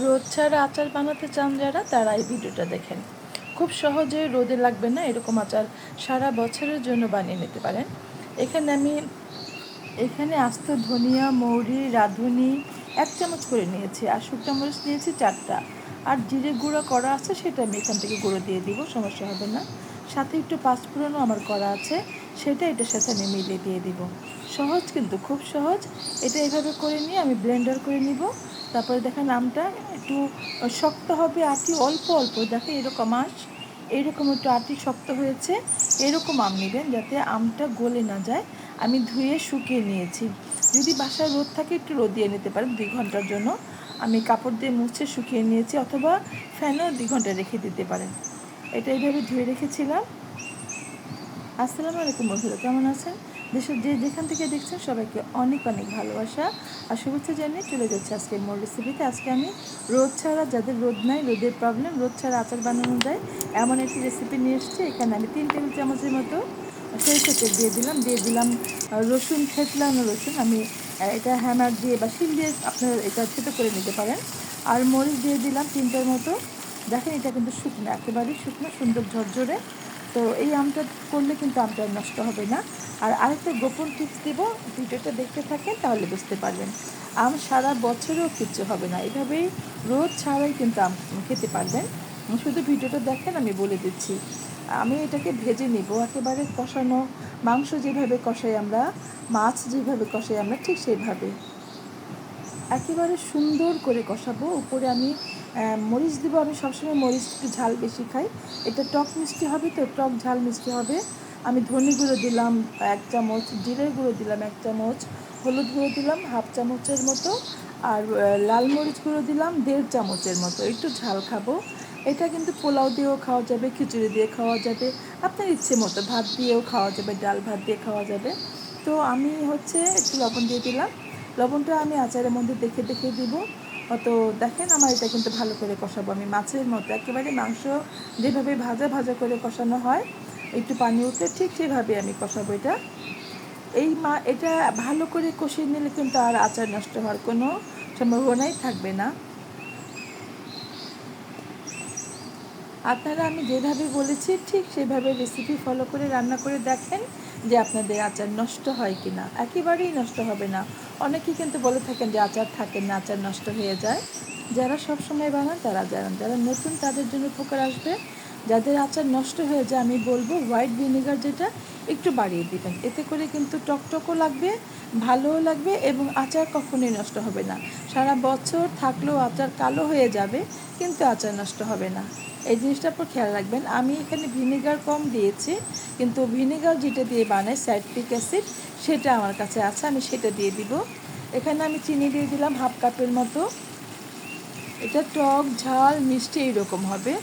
রোদ ছাড়া আচার বানাতে চান যারা, তারা এই ভিডিওটা দেখেন। খুব সহজে রোদে লাগবে না, এরকম আচার সারা বছরের জন্য বানিয়ে নিতে পারেন। এখানে আমি, এখানে আস্ত ধনিয়া, মৌরি, রাঁধুনি, এক চামচ করে নিয়েছি, আর শুকনো মরিচ নিয়েছি চারটা। আর জিরে গুঁড়ো করা আছে, সেটা আমি এখান থেকে গুঁড়ো দিয়ে দিব, সমস্যা হবে না। সাথে একটু পাঁচফোড়নও আমার করা আছে, সেটা এটার সাথে আমি মিলিয়ে দিয়ে দিব। সহজ কিন্তু, খুব সহজ। এটা এভাবে করে নিয়ে আমি ব্লেন্ডার করে নিব। তারপরে দেখেন আমটা একটু শক্ত হবে আটি অল্প অল্প। দেখেন এরকম আঁশ, এরকম একটু আটি শক্ত হয়েছে। এরকম আম নেবেন যাতে আমটা গলে না যায়। আমি ধুয়ে শুকিয়ে নিয়েছি। যদি বাসায় রোদ থাকে, একটু রোদ দিয়ে নিতে পারেন দুই ঘণ্টার জন্য। আমি কাপড় দিয়ে মুছে শুকিয়ে নিয়েছি, অথবা ফ্যানও দুই ঘণ্টা রেখে দিতে পারেন। এটা এইভাবে ধুয়ে রেখেছিলাম। আসসালামু আলাইকুম বন্ধুরা, কেমন আছেন? দেশের যে যেখান থেকে দেখছেন সবাইকে অনেক অনেক ভালোবাসা আর শুভেচ্ছা জানিয়ে চলে যাচ্ছে আজকের মোর রেসিপিতে আজকে আমি রোদ ছাড়া, যাদের রোদ নাই, রোদের প্রবলেম রোদ ছাড়া আচার বানানো যায়, এমন একটি রেসিপি নিয়ে এসেছি। এখানে আমি তিন টেবিল চামচের মতো সরিষা তেল দিয়ে দিলাম দিয়ে দিলাম রসুন থেতলানো রসুন। আমি এটা হ্যামার দিয়ে বা শিল দিয়ে আপনার এটা ছোটো করে নিতে পারেন। আর মরিচ দিয়ে দিলাম তিনটার মতো দেখেন, এটা কিন্তু শুকনো, একেবারেই শুকনো, সুন্দর ঝরঝরে। তো এই আমটা করলে কিন্তু আমটা নষ্ট হবে না। আর আরেকটা গোপন টিপস দিব, ভিডিওটা দেখতে থাকেন, তাহলে বুঝতে পারবেন। আম সারা বছরেও কিচ্ছু হবে না। এভাবেই রোদ ছাড়াই কিন্তু আম খেতে পারবেন। শুধু ভিডিওটা দেখেন, আমি বলে দিচ্ছি। আমি এটাকে ভেজে নিব, একেবারে কষানো মাংস যেভাবে কষাই আমরা, মাছ যেভাবে কষাই আমরা, ঠিক সেইভাবে। একেবারে সুন্দর করে কষাবো। উপরে আমি মরিচ দেবো, আমি সবসময় মরিচ একটু ঝাল বেশি খাই। এটা টক মিষ্টি হবে তো, টক ঝাল মিষ্টি হবে। আমি ধনে গুঁড়ো দিলাম, এক চামচ, জিরের গুঁড়ো দিলাম, এক চামচ, হলুদ গুঁড়ো দিলাম, হাফ চামচের মতো, আর লাল মরিচ গুঁড়ো দিলাম, দেড় চামচের মতো। একটু ঝাল খাব। এটা কিন্তু পোলাও দিয়েও খাওয়া যাবে, খিচুড়ি দিয়ে খাওয়া যাবে, আপনার ইচ্ছে মতো। ভাত দিয়েও খাওয়া যাবে, ডাল ভাত দিয়ে খাওয়া যাবে। তো আমি হচ্ছে একটু লবণ দিয়ে দিলাম। লবণটা আমি আচারের মধ্যে দেখে দেখে দিব। তো দেখেন আমার এটা কিন্তু ভালো করে কষাবো। আমি মাছের মতো, একেবারে মাংস যেভাবে ভাজা ভাজা করে কষানো হয়, একটু পানি উঠলে ঠিক সেভাবে আমি কষাবো এটা। এই মা, এটা ভালো করে কষিয়ে নিলে কিন্তু আর আচার নষ্ট হওয়ার কোনো সম্ভাবনাই থাকবে না। আপনারা আমি যেভাবে বলেছি ঠিক সেভাবে রেসিপি ফলো করে রান্না করে দেখেন। যে আপনাদের আচার নষ্ট হয় কি না একেবারেই নষ্ট হবে না। অনেকেই কিন্তু বলে থাকেন যে আচার থাকেন না, আচার নষ্ট হয়ে যায়। যারা সব সময় বানান, তারা জানান। যারা নতুন তাদের জন্য উপকার আসবে। যাদের আচার নষ্ট হয়ে যায়, আমি বলব হোয়াইট ভিনেগার যেটা একটু বাড়িয়ে দিবেন। এতে করে কিন্তু টকটকও লাগবে, ভালোও লাগবে এবং আচার কখনোই নষ্ট হবে না। সারা বছর থাকলেও আচার কালো হয়ে যাবে, কিন্তু আচার নষ্ট হবে না। এই জিনিসটা পর খেয়াল রাখবেন। আমি এখানে ভিনেগার কম দিয়েছি, কিন্তু ভিনেগার যেটা দিয়ে বানাই সাইট্রিক অ্যাসিড সেটা আমার কাছে আছে, আমি সেটা দিয়ে দিব। এখানে আমি চিনি দিয়ে দিলাম হাফ কাপের মতো। এটা টক, ঝাল, মিষ্টি এইরকম হবে।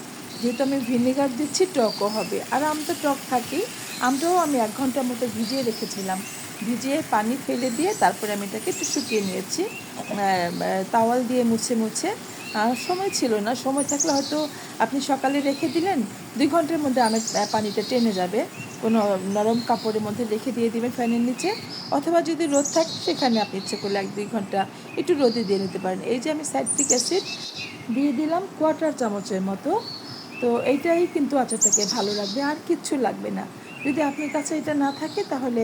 যেহেতু আমি ভিনেগার দিচ্ছি, টকও হবে। আর আম তো টক থাকি আমটাও আমি এক ঘণ্টার মতো ভিজিয়ে রেখেছিলাম। ভিজিয়ে পানি ফেলে দিয়ে তারপরে আমি এটাকে একটু শুকিয়ে নিয়েছি। তাওয়াল দিয়ে মুছে মুছে। সময় ছিল না। সময় থাকলে হয়তো আপনি সকালে রেখে দিলেন, দুই ঘণ্টার মধ্যে আমের পানিটা টেনে যাবে। কোনো নরম কাপড়ের মধ্যে রেখে দিয়ে দিবেন ফ্যানের নিচে। অথবা যদি রোদ থাকে, সেখানে আপনি ইচ্ছে করলে এক, দুই ঘণ্টা একটু রোদে দিয়ে নিতে পারেন। এই যে আমি সাইট্রিক অ্যাসিড দিয়ে দিলাম কোয়ার্টার চামচের মতো। তো এইটাই কিন্তু আচারটাকে ভালো লাগবে, আর কিচ্ছু লাগবে না। যদি আপনার কাছে এটা না থাকে, তাহলে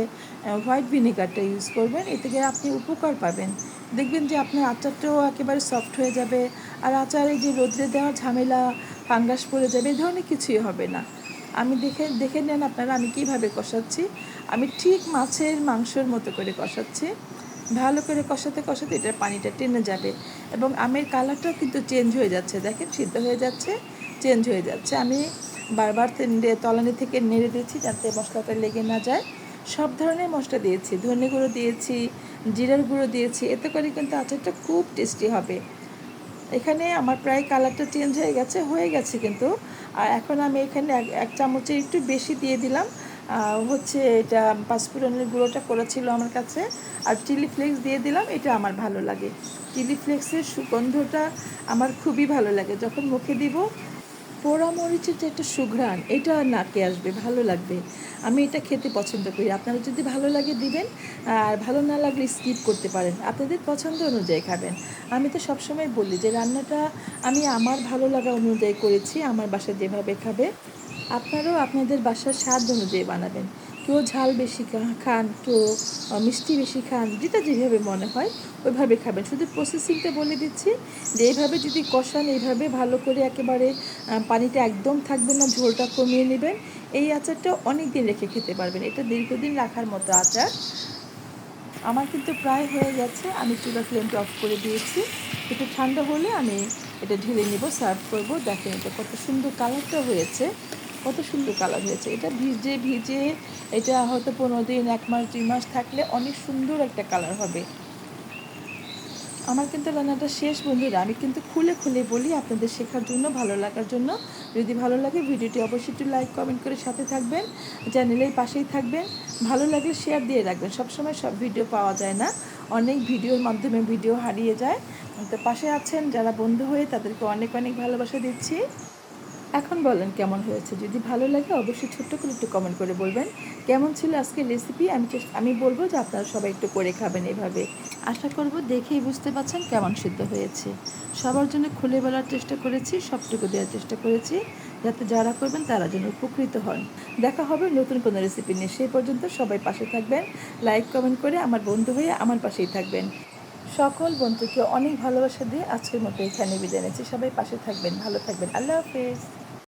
হোয়াইট ভিনেগারটা ইউজ করবেন। এ থেকে আপনি উপকার পাবেন। দেখবেন যে আপনার আচারটাও একেবারে সফট হয়ে যাবে, আর আচারে যে রোদ্রে দেওয়া ঝামেলা ফাঙ্গাস পড়ে যাবে, এই ধরনের কিছুই হবে না। আমি দেখে দেখে নেন আপনারা আমি কীভাবে কষাচ্ছি। আমি ঠিক মাছের মাংসর মতো করে কষাচ্ছি। ভালো করে কষাতে কষাতে এটার পানিটা টেনে যাবে। এবং আমের কালারটাও কিন্তু চেঞ্জ হয়ে যাচ্ছে। দেখেন, সিদ্ধ হয়ে যাচ্ছে। চেঞ্জ হয়ে যাচ্ছে। আমি বারবার তলানি থেকে নেড়ে দিয়েছি যাতে মশলাটা লেগে না যায়। সব ধরনের মশলা দিয়েছি। ধনে গুঁড়ো দিয়েছি, জিরার গুঁড়ো দিয়েছি। এতে করে কিন্তু আচারটা খুব টেস্টি হবে। এখানে আমার প্রায় কালারটা চেঞ্জ হয়ে গেছে হয়ে গেছে কিন্তু। আর এখন আমি এখানে এক চামচের একটু বেশি দিয়ে দিলাম। হচ্ছে এটা পাঁচফোড়নের গুঁড়োটা করেছিল আমার কাছে। আর চিলি ফ্লেক্স দিয়ে দিলাম, এটা আমার ভালো লাগে। চিলি ফ্লেক্সের সুগন্ধটা আমার খুবই ভালো লাগে। যখন মুখে দিব পোড়া মরিচের যে একটা সুঘ্রাণ, এটা নাকে আসবে, ভালো লাগবে। আমি এটা খেতে পছন্দ করি। আপনারা যদি ভালো লাগে দিবেন, আর ভালো না লাগলে স্কিপ করতে পারেন। আপনাদের পছন্দ অনুযায়ী খাবেন। আমি তো সবসময় বলি যে, রান্নাটা আমি আমার ভালো লাগা অনুযায়ী করেছি, আমার বাসায় যেভাবে খাবে, আপনারাও আপনাদের বাসার স্বাদ অনুযায়ী বানাবেন। কেউ ঝাল বেশি খান, কেউ মিষ্টি বেশি খান, যেটা যেভাবে মনে হয়, ওইভাবে খাবেন। শুধু প্রসেসিংটা বলে দিচ্ছি যে, এইভাবে যদি কষান, এইভাবে ভালো করে একেবারে পানিটা একদম থাকবে না, ঝোলটা কমিয়ে নেবেন। এই আচারটা অনেক দিন রেখে খেতে পারবেন। এটা দীর্ঘদিন রাখার মতো আচার। আমার কিন্তু প্রায় হয়ে গেছে। আমি চুলা ফ্লেমটা অফ করে দিয়েছি। একটু ঠান্ডা হলে আমি এটা ঢেলে নেব সার্ভ করব। দেখেন এটা কত সুন্দর কালারটা হয়েছে। কত সুন্দর কালার হয়েছে। এটা ভিজে ভিজে, এটা হয়তো পনেরো দিন, এক মাস, দুই মাস থাকলে অনেক সুন্দর একটা কালার হবে। আমার কিন্তু রান্নাটা শেষ, বন্ধুরা। আমি কিন্তু খুলে খুলে বলি আপনাদের শেখার জন্য, ভালো লাগার জন্য। যদি ভালো লাগে ভিডিওটি অবশ্যই একটু লাইক কমেন্ট করে সাথে থাকবেন চ্যানেলের পাশেই থাকবেন। ভালো লাগলে শেয়ার দিয়ে রাখবেন। সবসময় সব ভিডিও পাওয়া যায় না। অনেক ভিডিওর মাধ্যমে ভিডিও হারিয়ে যায়। তো পাশে আছেন যারা বন্ধু হয়ে তাদেরকে অনেক অনেক ভালোবাসা দিচ্ছি। এখন বলেন কেমন হয়েছে? যদি ভালো লাগে অবশ্যই ছোট্ট করে একটু কমেন্ট করে বলবেন। কেমন ছিল আজকের রেসিপি আমি আমি বলব যে আপনারা সবাই একটু করে খাবেন এভাবে। আশা করব দেখেই বুঝতে পারছেন কেমন সিদ্ধ হয়েছে। সবার জন্য খুলে বলার চেষ্টা করেছি, সবটুকু দেওয়ার চেষ্টা করেছি, যাতে যারা করবেন তারা যেন উপকৃত হন। দেখা হবে নতুন কোনো রেসিপি নিয়ে। সেই পর্যন্ত সবাই পাশে থাকবেন। লাইক কমেন্ট করে আমার বন্ধু হয়ে আমার পাশেই থাকবেন। সকল বন্ধুকে অনেক ভালোবাসা দিয়ে আজকের মতো এখানে বিদায় নিচ্ছি। সবাই পাশে থাকবেন, ভালো থাকবেন। আল্লাহ হাফেজ।